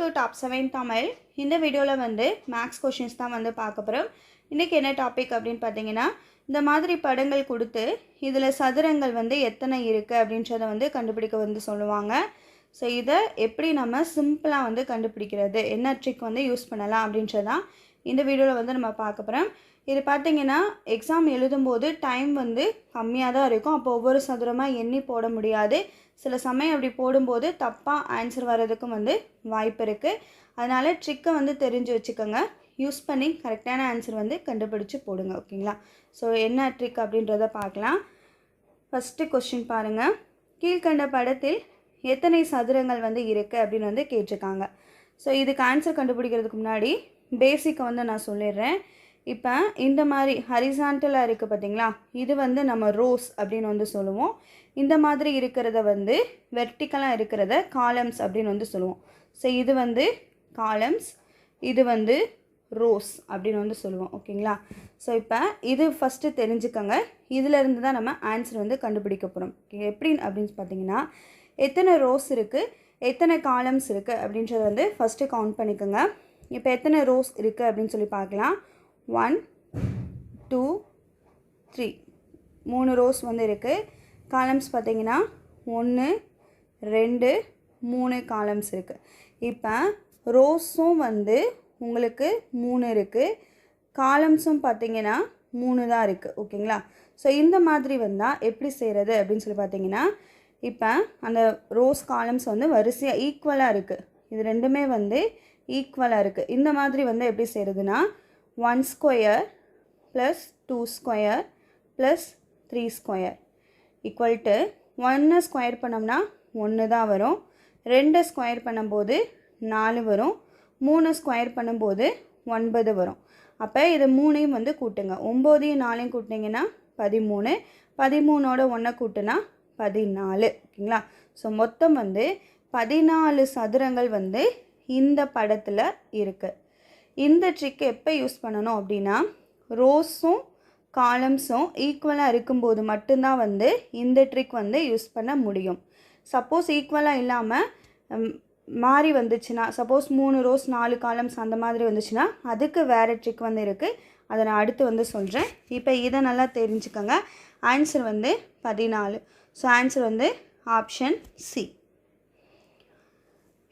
To top seven Tamil. இந்த வீடியோவில் வந்து மேக்ஸ் கொஷின்ஸ் தான் வந்து பார்க்க போகிறோம் இன்றைக்கி என்ன டாபிக் அப்படின்னு பார்த்தீங்கன்னா இந்த மாதிரி படங்கள் கொடுத்து இதில் சதுரங்கள் வந்து எத்தனை இருக்குது அப்படின்றத வந்து கண்டுபிடிக்க வந்து சொல்லுவாங்க. ஸோ இதை எப்படி நம்ம சிம்பிளாக வந்து கண்டுபிடிக்கிறது? என்ன ட்ரிக் வந்து யூஸ் பண்ணலாம் அப்படின்றதான் இந்த வீடியோவில் வந்து நம்ம பார்க்க போகிறோம் இது பார்த்தீங்கன்னா எக்ஸாம் எழுதும்போது டைம் வந்து கம்மியாக தான் இருக்கும். அப்போ ஒவ்வொரு சதுரமாக எண்ணி போட முடியாது. சில சமயம் அப்படி போடும்போது தப்பாக ஆன்சர் வர்றதுக்கும் வந்து வாய்ப்பு இருக்குது அதனால் ட்ரிக்கை வந்து தெரிஞ்சு வச்சுக்கோங்க. யூஸ் பண்ணி கரெக்டான ஆன்சர் வந்து கண்டுபிடிச்சு போடுங்க ஓகேங்களா ஸோ என்ன ட்ரிக் அப்படின்றத பார்க்கலாம். ஃபஸ்ட்டு கொஸ்டின் பாருங்கள் கீழ்கண்ட படத்தில் எத்தனை சதுரங்கள் வந்து இருக்குது அப்படின்னு வந்து கேட்டிருக்காங்க. ஸோ இதுக்கு ஆன்சர் கண்டுபிடிக்கிறதுக்கு முன்னாடி பேசிக்கை வந்து நான் சொல்லிடுறேன். இப்போ இந்த மாதிரி ஹரிசாண்டலாக இருக்குது பார்த்தீங்களா இது வந்து நம்ம ரோஸ் அப்படின்னு வந்து சொல்லுவோம். இந்த மாதிரி இருக்கிறத வந்து வெர்டிக்கலாக இருக்கிறத காலம்ஸ் அப்படின்னு வந்து சொல்லுவோம். ஸோ இது வந்து காலம்ஸ் இது வந்து ரோஸ் அப்படின்னு வந்து சொல்லுவோம். ஓகேங்களா ஸோ இப்போ இது ஃபஸ்ட்டு தெரிஞ்சுக்கோங்க. இதிலேருந்து தான் நம்ம ஆன்சர் வந்து கண்டுபிடிக்க போகிறோம் எப்படி அப்படின்னு பார்த்தீங்கன்னா எத்தனை ரோஸ் இருக்குது எத்தனை காலம்ஸ் இருக்குது அப்படின்றத வந்து ஃபஸ்ட்டு கவுண்ட் பண்ணிக்கோங்க. இப்போ எத்தனை ரோஸ் இருக்குது அப்படின்னு சொல்லி பார்க்கலாம். ஒன் டூ த்ரீ மூணு ரோஸ் வந்து இருக்குது காலம்ஸ் பார்த்தீங்கன்னா ஒன்று ரெண்டு மூணு காலம்ஸ் இருக்குது இப்போ ரோஸும் வந்து உங்களுக்கு மூணு இருக்குது காலம்ஸும் பார்த்தீங்கன்னா மூணு தான் இருக்குது ஓகேங்களா? ஸோ இந்த மாதிரி வந்தால் எப்படி செய்கிறது அப்படின்னு சொல்லி பார்த்தீங்கன்னா இப்போ அந்த ரோஸ் காலம்ஸ் வந்து வரிசையாக ஈக்குவலாக இருக்குது இது ரெண்டுமே வந்து ஈக்குவலாக இருக்குது இந்த மாதிரி வந்து எப்படி செய்கிறதுனா one square plus two square plus three square equal to square பண்ணோம்னா ஒன்று தான் வரும். ரெண்டு ஸ்கொயர் பண்ணும்போது நாலு வரும். மூணு ஸ்கொயர் பண்ணும்போது ஒன்பது வரும். அப்போ இது மூணையும் வந்து கூட்டுங்க. ஒம்போதையும் நாலையும் கூட்டினீங்கன்னா பதிமூணு. பதிமூணோட ஒன்றை கூட்டுனா பதினாலு. ஓகேங்களா? ஸோ மொத்தம் வந்து பதினாலு சதுரங்கள் வந்து இந்த படத்தில் இருக்குது இந்த ட்ரிக் எப்போ யூஸ் பண்ணணும் அப்படின்னா ரோஸும் காலம்ஸும் ஈக்குவலாக இருக்கும்போது மட்டும்தான் வந்து இந்த ட்ரிக் வந்து யூஸ் பண்ண முடியும். சப்போஸ் ஈக்குவலாக இல்லாமல் மாறி வந்துச்சுன்னா சப்போஸ் மூணு ரோஸ் நாலு காலம்ஸ் அந்த மாதிரி வந்துச்சுன்னா அதுக்கு வேறு ட்ரிக் வந்து இருக்குது அதை நான் அடுத்து வந்து சொல்கிறேன் இப்போ இதை நல்லா தெரிஞ்சுக்கோங்க. ஆன்சர் வந்து பதினாலு. ஸோ ஆன்சர் வந்து ஆப்ஷன் சி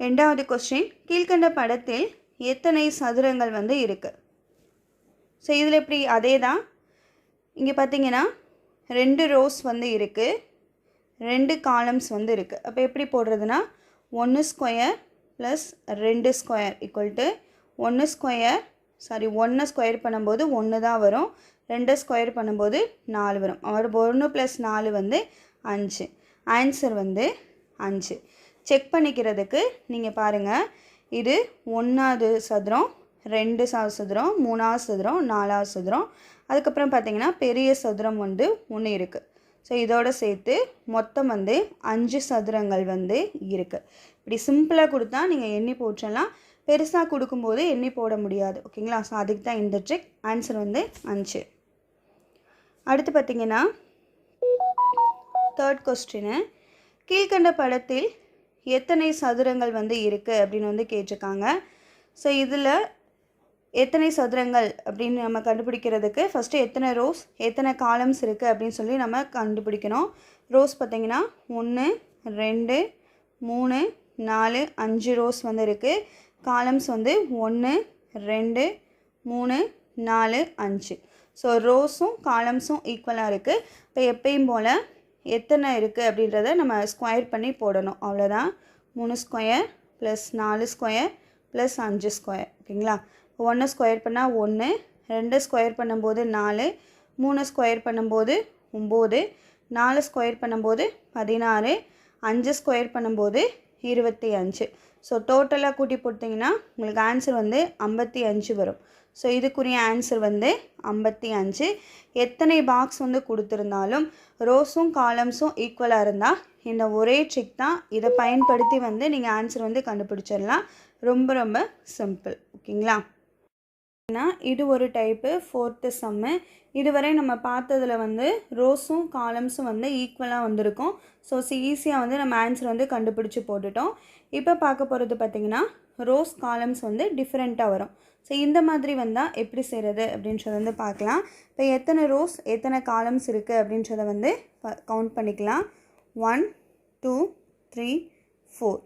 ரெண்டாவது கொஸ்டின் கீழ்கண்ட படத்தில் எத்தனை சதுரங்கள் வந்து இருக்குது ஸோ இதில் எப்படி அதே தான் இங்கே பார்த்தீங்கன்னா ரெண்டு ரோஸ் வந்து இருக்குது ரெண்டு காலம்ஸ் வந்து இருக்குது அப்போ எப்படி போடுறதுனா ஒன்று ஸ்கொயர் ப்ளஸ் ரெண்டு ஸ்கொயர் ஈக்குவல் டு ஒன்று ஸ்கொயர் சாரி ஒன்று ஸ்கொயர் பண்ணும்போது ஒன்று தான் வரும். ரெண்டு ஸ்கொயர் பண்ணும்போது நாலு வரும். அவர் ஒன்று ப்ளஸ் நாலு வந்து அஞ்சு. ஆன்சர் வந்து அஞ்சு. செக் பண்ணிக்கிறதுக்கு நீங்கள் பாருங்கள் இது ஒன்றாவது சதுரம் ரெண்டு சா சதுரம் மூணாவது சதுரம் நாலாவது சதுரம். அதுக்கப்புறம் பார்த்தீங்கன்னா பெரிய சதுரம் வந்து ஒன்று இருக்குது ஸோ இதோட சேர்த்து மொத்தம் வந்து அஞ்சு சதுரங்கள் வந்து இருக்குது இப்படி சிம்பிளாக கொடுத்தா நீங்கள் எண்ணி போட்டுடலாம் பெருசாக கொடுக்கும்போது எண்ணி போட முடியாது. ஓகேங்களா? ஸோ அதுக்கு தான் இந்த ட்ரிக் ஆன்சர் வந்து அஞ்சு. அடுத்து பார்த்தீங்கன்னா தேர்ட் கொஸ்டின் கீழ்கண்ட படத்தில் எத்தனை சதுரங்கள் வந்து இருக்குது அப்படின்னு வந்து கேட்டிருக்காங்க. ஸோ இதில் எத்தனை சதுரங்கள் அப்படின்னு நம்ம கண்டுபிடிக்கிறதுக்கு ஃபஸ்ட்டு எத்தனை ரோஸ் எத்தனை காலம்ஸ் இருக்குது அப்படின்னு சொல்லி நம்ம கண்டுபிடிக்கணும். ரோஸ் பார்த்திங்கன்னா ஒன்று ரெண்டு மூணு நாலு அஞ்சு ரோஸ் வந்து இருக்குது காலம்ஸ் வந்து ஒன்று ரெண்டு மூணு நாலு அஞ்சு. ஸோ ரோஸும் காலம்ஸும் ஈக்குவலாக இருக்குது இப்போ எப்பயும் போல் எத்தனை இருக்குது அப்படின்றத நம்ம ஸ்கொயர் பண்ணி போடணும். அவ்வளோதான் மூணு ஸ்கொயர் ப்ளஸ் நாலு ஸ்கொயர் ப்ளஸ் அஞ்சு ஸ்கொயர் ஓகேங்களா? ஒன்று ஸ்கொயர் பண்ணால் ஒன்று ரெண்டு ஸ்கொயர் பண்ணும்போது நாலு மூணு ஸ்கொயர் பண்ணும்போது ஒம்பது நாலு ஸ்கொயர் பண்ணும்போது பதினாறு அஞ்சு ஸ்கொயர் பண்ணும்போது இருபத்தி அஞ்சு. ஸோ டோட்டலாக கூட்டி போட்டிங்கன்னா உங்களுக்கு ஆன்சர் வந்து ஐம்பத்தி அஞ்சு வரும். ஸோ இதுக்குரிய ஆன்சர் வந்து ஐம்பத்தி அஞ்சு. எத்தனை பாக்ஸ் வந்து கொடுத்துருந்தாலும் ரோஸும் காலம்ஸும் ஈக்குவலாக இருந்தால் இந்த ஒரே ட்ரிக் தான். இதை பயன்படுத்தி வந்து நீங்கள் ஆன்சர் வந்து கண்டுபிடிச்சிடலாம். ரொம்ப ரொம்ப சிம்பிள் ஓகேங்களா இது ஒரு டைப்பு ஃபோர்த்து சம்மு இதுவரை நம்ம பார்த்ததில் வந்து ரோஸும் காலம்ஸும் வந்து ஈக்குவலாக வந்திருக்கும். ஸோ ஈஸியாக வந்து நம்ம ஆன்சர் வந்து கண்டுபிடிச்சி போட்டுட்டோம். இப்போ பார்க்க போகிறது பார்த்திங்கன்னா ரோஸ் காலம்ஸ் வந்து டிஃப்ரெண்ட்டாக வரும். ஸோ இந்த மாதிரி வந்தால் எப்படி செய்கிறது அப்படின்றத வந்து பார்க்கலாம். இப்போ எத்தனை ரோஸ் எத்தனை காலம்ஸ் இருக்குது அப்படின்றத வந்து கவுண்ட் பண்ணிக்கலாம். ஒன் டூ த்ரீ ஃபோர்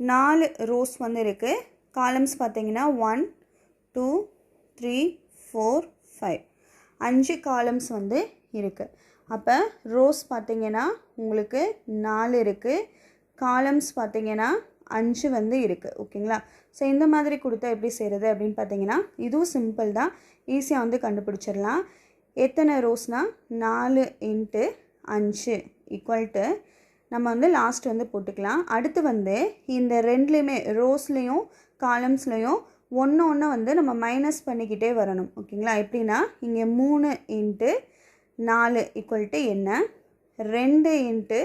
நாலு ரோஸ் வந்து இருக்குது காலம்ஸ் பார்த்திங்கன்னா one two three four five. அஞ்சு காலம்ஸ் வந்து இருக்குது அப்போ ரோஸ் பார்த்தீங்கன்னா உங்களுக்கு நாலு இருக்குது காலம்ஸ் பார்த்தீங்கன்னா அஞ்சு வந்து இருக்குது ஓகேங்களா ஸோ இந்த மாதிரி கொடுத்தா எப்படி செய்கிறது அப்படின்னு பார்த்தீங்கன்னா இதுவும் சிம்பிள் தான். ஈஸியாக வந்து கண்டுபிடிச்சிடலாம். எத்தனை ரோஸ்னால் நாலு இன்ட்டு அஞ்சு ஈக்குவல் டு நம்ம வந்து லாஸ்ட் வந்து போட்டுக்கலாம். அடுத்து வந்து இந்த ரெண்டுலேயுமே ரோஸ்லேயும் காலம்ஸ்லேயும் ஒன்று ஒன்று வந்து நம்ம மைனஸ் பண்ணிக்கிட்டே வரணும். ஓகேங்களா? எப்படின்னா இங்கே மூணு இன்ட்டு நாலு ஈக்குவல்ட்டு என்ன? ரெண்டு இன்ட்டு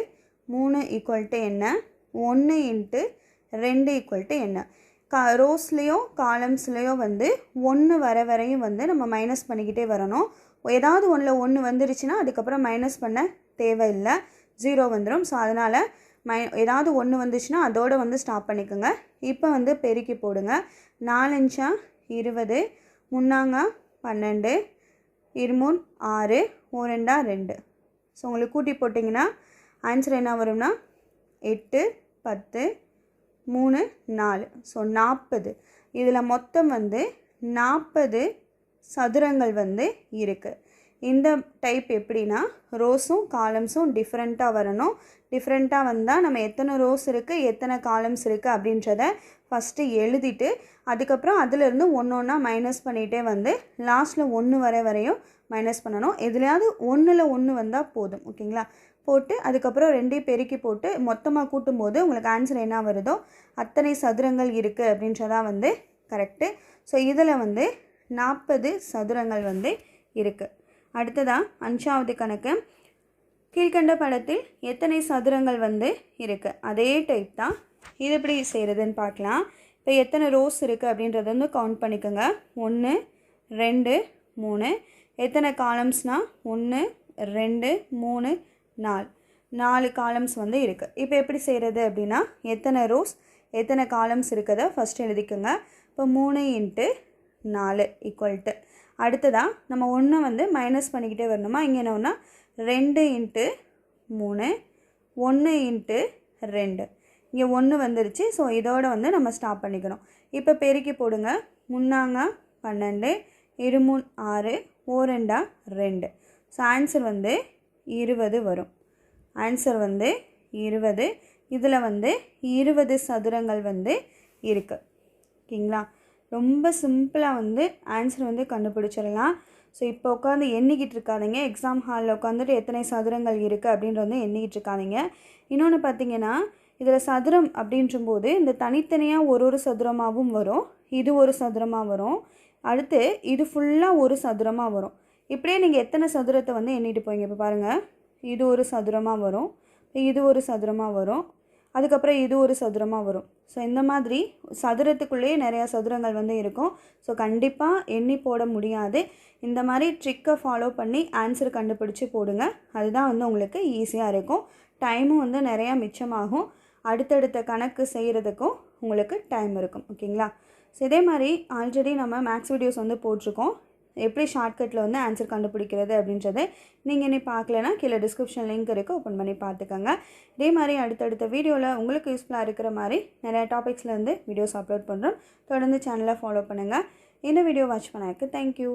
மூணு ஈக்குவல்ட்டு என்ன? ஒன்று இன்ட்டு ரெண்டு ஈக்குவல்ட்டு என்ன? கா ரோஸ்லேயோ காலம்ஸ்லேயோ வந்து ஒன்று வர வரையும் வந்து நம்ம மைனஸ் பண்ணிக்கிட்டே வரணும். ஏதாவது ஒன்றில் ஒன்று வந்துருச்சுன்னா அதுக்கப்புறம் மைனஸ் பண்ண தேவையில்லை. ஜீரோ வந்துடும் ஸோ அதனால் மை ஏதாவது ஒன்று வந்துச்சுன்னா அதோடு வந்து ஸ்டாப் பண்ணிக்கோங்க. இப்போ வந்து பெருக்கி போடுங்க. நாலஞ்சா இருபது முன்னாங்க பன்னெண்டு இருமூணு ஆறு ஒரு ரெண்டு. ஸோ உங்களுக்கு கூட்டி போட்டிங்கன்னா ஆன்சர் என்ன வரும்னா எட்டு பத்து மூணு நாலு. ஸோ நாற்பது இதில் மொத்தம் வந்து நாற்பது சதுரங்கள் வந்து இருக்குது இந்த டைப் எப்படின்னா ரோஸும் காலம்ஸும் டிஃப்ரெண்ட்டாக வரணும். டிஃப்ரெண்ட்டாக வந்தால் நம்ம எத்தனை ரோஸ் இருக்குது எத்தனை காலம்ஸ் இருக்குது அப்படின்றத ஃபஸ்ட்டு எழுதிட்டு அதுக்கப்புறம் அதிலிருந்து ஒன்று ஒன்றா மைனஸ் பண்ணிகிட்டே வந்து லாஸ்ட்டில் ஒன்று வர வரையும் மைனஸ் பண்ணணும். எதுலையாவது ஒன்றில் ஒன்று வந்தால் போதும் ஓகேங்களா போட்டு அதுக்கப்புறம் ரெண்டையும் பெருக்கி போட்டு மொத்தமாக கூட்டும்போது உங்களுக்கு ஆன்சர் என்ன வருதோ அத்தனை சதுரங்கள் இருக்குது அப்படின்றதான் வந்து கரெக்டு ஸோ இதில் வந்து நாற்பது சதுரங்கள் வந்து இருக்குது அடுத்ததாக அஞ்சாவது கணக்கு. கீழ்கண்ட படத்தில் எத்தனை சதுரங்கள் வந்து இருக்குது அதே டைப் தான். இது எப்படி செய்கிறதுன்னு பார்க்கலாம். இப்போ எத்தனை ரோஸ் இருக்குது அப்படின்றத வந்து கவுண்ட் பண்ணிக்கோங்க. ஒன்று ரெண்டு மூணு. எத்தனை காலம்ஸ்னால் ஒன்று ரெண்டு மூணு நாலு. நாலு காலம்ஸ் வந்து இருக்குது இப்போ எப்படி செய்கிறது அப்படின்னா எத்தனை ரோஸ் எத்தனை காலம்ஸ் இருக்குதோ ஃபஸ்ட் எழுதிக்கோங்க. இப்போ மூணு இன்ட்டு நாலு ஈக்குவல் டு அடுத்ததாக நம்ம ஒன்று வந்து மைனஸ் பண்ணிக்கிட்டே வரணுமா? இங்கே என்னன்னா ரெண்டு இன்ட்டு மூணு ஒன்று இன்ட்டு ரெண்டு. இங்கே ஒன்று வந்துருச்சு. ஸோ இதோட வந்து நம்ம ஸ்டாப் பண்ணிக்கணும். இப்போ பெருக்கி போடுங்க. முன்னாங்க பன்னெண்டு இருமூணு ஆறு ஓரெண்டா ரெண்டு ஸோ ஆன்சர் வந்து இருபது வரும். ஆன்சர் வந்து இருபது. இதில் வந்து இருபது சதுரங்கள் வந்து இருக்குது ஓகேங்களா? ரொம்ப சிம்பிளாக வந்து ஆன்சர் வந்து கண்டுபிடிச்சிடலாம். ஸோ இப்போ உட்காந்து எண்ணிக்கிட்டு இருக்காதிங்க. எக்ஸாம் ஹாலில் உட்காந்துட்டு எத்தனை சதுரங்கள் இருக்குது அப்படின்றது வந்து எண்ணிக்கிட்டு இருக்காதிங்க. இன்னொன்று பார்த்தீங்கன்னா இதில் சதுரம் அப்படின்றும்போது இந்த தனித்தனியாக ஒரு ஒரு சதுரமாகவும் வரும். இது ஒரு சதுரமாக வரும். அடுத்து இது ஃபுல்லாக ஒரு சதுரமாக வரும். இப்படியே நீங்கள் எத்தனை சதுரத்தை வந்து எண்ணிட்டு போவீங்க? இப்போ பாருங்கள் இது ஒரு சதுரமாக வரும். இது ஒரு சதுரமாக வரும். அதுக்கப்புறம் இது ஒரு சதுரமாக வரும். ஸோ இந்த மாதிரி சதுரத்துக்குள்ளேயே நிறையா சதுரங்கள் வந்து இருக்கும். ஸோ கண்டிப்பாக எண்ணி போட முடியாது. இந்த மாதிரி ட்ரிக்கை ஃபாலோ பண்ணி ஆன்சர் கண்டுபிடிச்சி போடுங்க. அதுதான் வந்து உங்களுக்கு ஈஸியாக இருக்கும். டைமும் வந்து நிறையா மிச்சமாகும். அடுத்தடுத்த கணக்கு செய்கிறதுக்கும் உங்களுக்கு டைம் இருக்கும். ஓகேங்களா ஸோ இதே மாதிரி ஆல்ரெடி நம்ம மேக்ஸ் வீடியோஸ் வந்து போட்டிருக்கோம். எப்படி ஷார்ட்கட்டில் வந்து ஆன்சர் கண்டுபிடிக்கிறது அப்படின்றத நீங்கள் இனி பார்க்கலனா கீழே டிஸ்கிரிப்ஷன் லிங்க் இருக்குது ஓப்பன் பண்ணி பார்த்துக்கோங்க. இதே மாதிரி அடுத்தடுத்த வீடியோவில் உங்களுக்கு யூஸ்ஃபுல்லாக இருக்கிற மாதிரி நிறையா டாபிக்ஸில் வந்து வீடியோஸ் அப்லோட் பண்ணுறோம் தொடர்ந்து சேனலை ஃபாலோ பண்ணுங்கள் இந்த வீடியோ வாட்ச் பண்ணாக்கு தேங்க்யூ